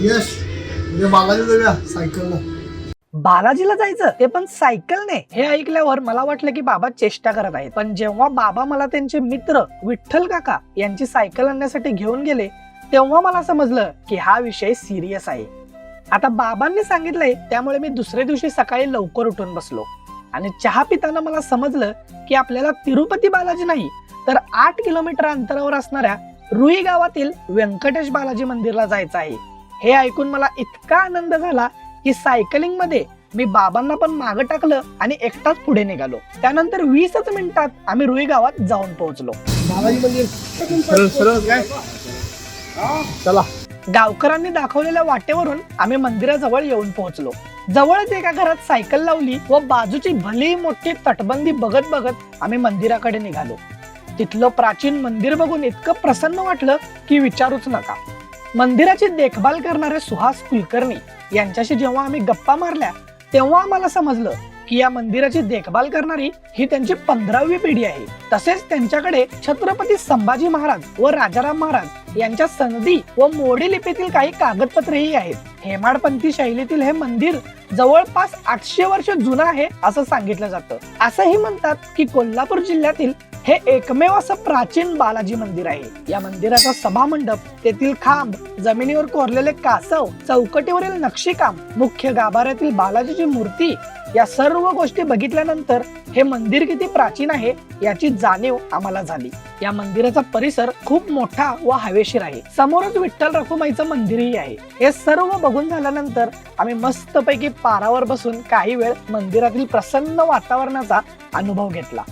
यश म्हणजे बालाजी जाऊया सायकलला. बालाजीला जायचं ते पण सायकलने. हे ऐकल्यावर मला वाटलं की बाबा चेष्टा करत आहेत. पण जेव्हा बाबा मला त्यांचे मित्र विठ्ठल काका यांची सायकल आणण्यासाठी घेऊन गेले तेव्हा मला समजलं की हा विषय सिरियस आहे. आता बाबांनी सांगितलंय त्यामुळे मी दुसऱ्या दिवशी सकाळी लवकर उठून बसलो. आणि चहा पिताना मला समजलं की आपल्याला तिरुपती बालाजी नाही तर आठ किलोमीटर अंतरावर असणाऱ्या रुई गावातील व्यंकटेश बालाजी मंदिरला जायचं आहे. हे ऐकून मला इतका आनंद झाला की सायकलिंगमध्ये मी बाबांना पण मागं टाकलं आणि एकटाच पुढे निघालो. त्यानंतर वीसच मिनिटात आम्ही रुई गावात जाऊन पोहोचलो. काय? चला. गावकऱ्यांनी दाखवलेल्या वाटेवरून आम्ही मंदिराजवळ येऊन पोहोचलो. जवळच एका घरात सायकल लावली व बाजूची भली मोठी तटबंदी बघत बघत आम्ही मंदिराकडे निघालो. तिथलं प्राचीन मंदिर बघून इतकं प्रसन्न वाटलं की विचारूच नका. मंदिराची देखभाल करणारे सुहास कुलकर्णी यांच्याशी जेव्हा आम्ही गप्पा मारल्या तेव्हा आम्हाला समजलं की या मंदिराची देखभाल करणारी ही त्यांची पंधरावी पिढी आहे. तसेच त्यांच्याकडे छत्रपती संभाजी महाराज व राजाराम महाराज यांच्या सनदी व मोडी लिपीतील काही कागदपत्रेही आहेत. हेमाडपंथी शैलीतील हे मंदिर जवळपास आठशे वर्ष जुनं आहे असं सांगितलं जातं. असंही म्हणतात की कोल्हापूर जिल्ह्यातील हे एकमेव असं प्राचीन बालाजी मंदिर आहे. या मंदिराचा सभा मंडप तेथील खांब जमिनीवर कोरलेले कासव चौकटीवरील नक्षीकाम मुख्य गाभाऱ्यातील बालाजीची मूर्ती या सर्व गोष्टी बघितल्यानंतर हे मंदिर किती प्राचीन आहे याची जाणीव आम्हाला झाली. या मंदिराचा परिसर खूप मोठा व हवेशीर आहे. समोरच विठ्ठल रखुमाईचं मंदिरही आहे. हे सर्व बघून झाल्यानंतर आम्ही मस्तपैकी पारावर बसून काही वेळ मंदिरातील प्रसन्न वातावरणाचा अनुभव घेतला.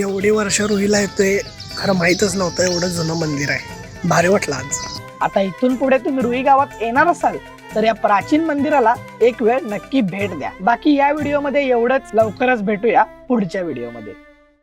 एवढी वर्ष रुईला येतोय खरं माहीतच नव्हतं एवढं जुनं मंदिर आहे. भारी वाटलं आज. आता इथून पुढे तुम्ही रुई गावात येणार असाल तर या प्राचीन मंदिराला एक वेळ नक्की भेट द्या. बाकी या व्हिडिओमध्ये एवढंच. लवकरच भेटूया पुढच्या व्हिडिओमध्ये.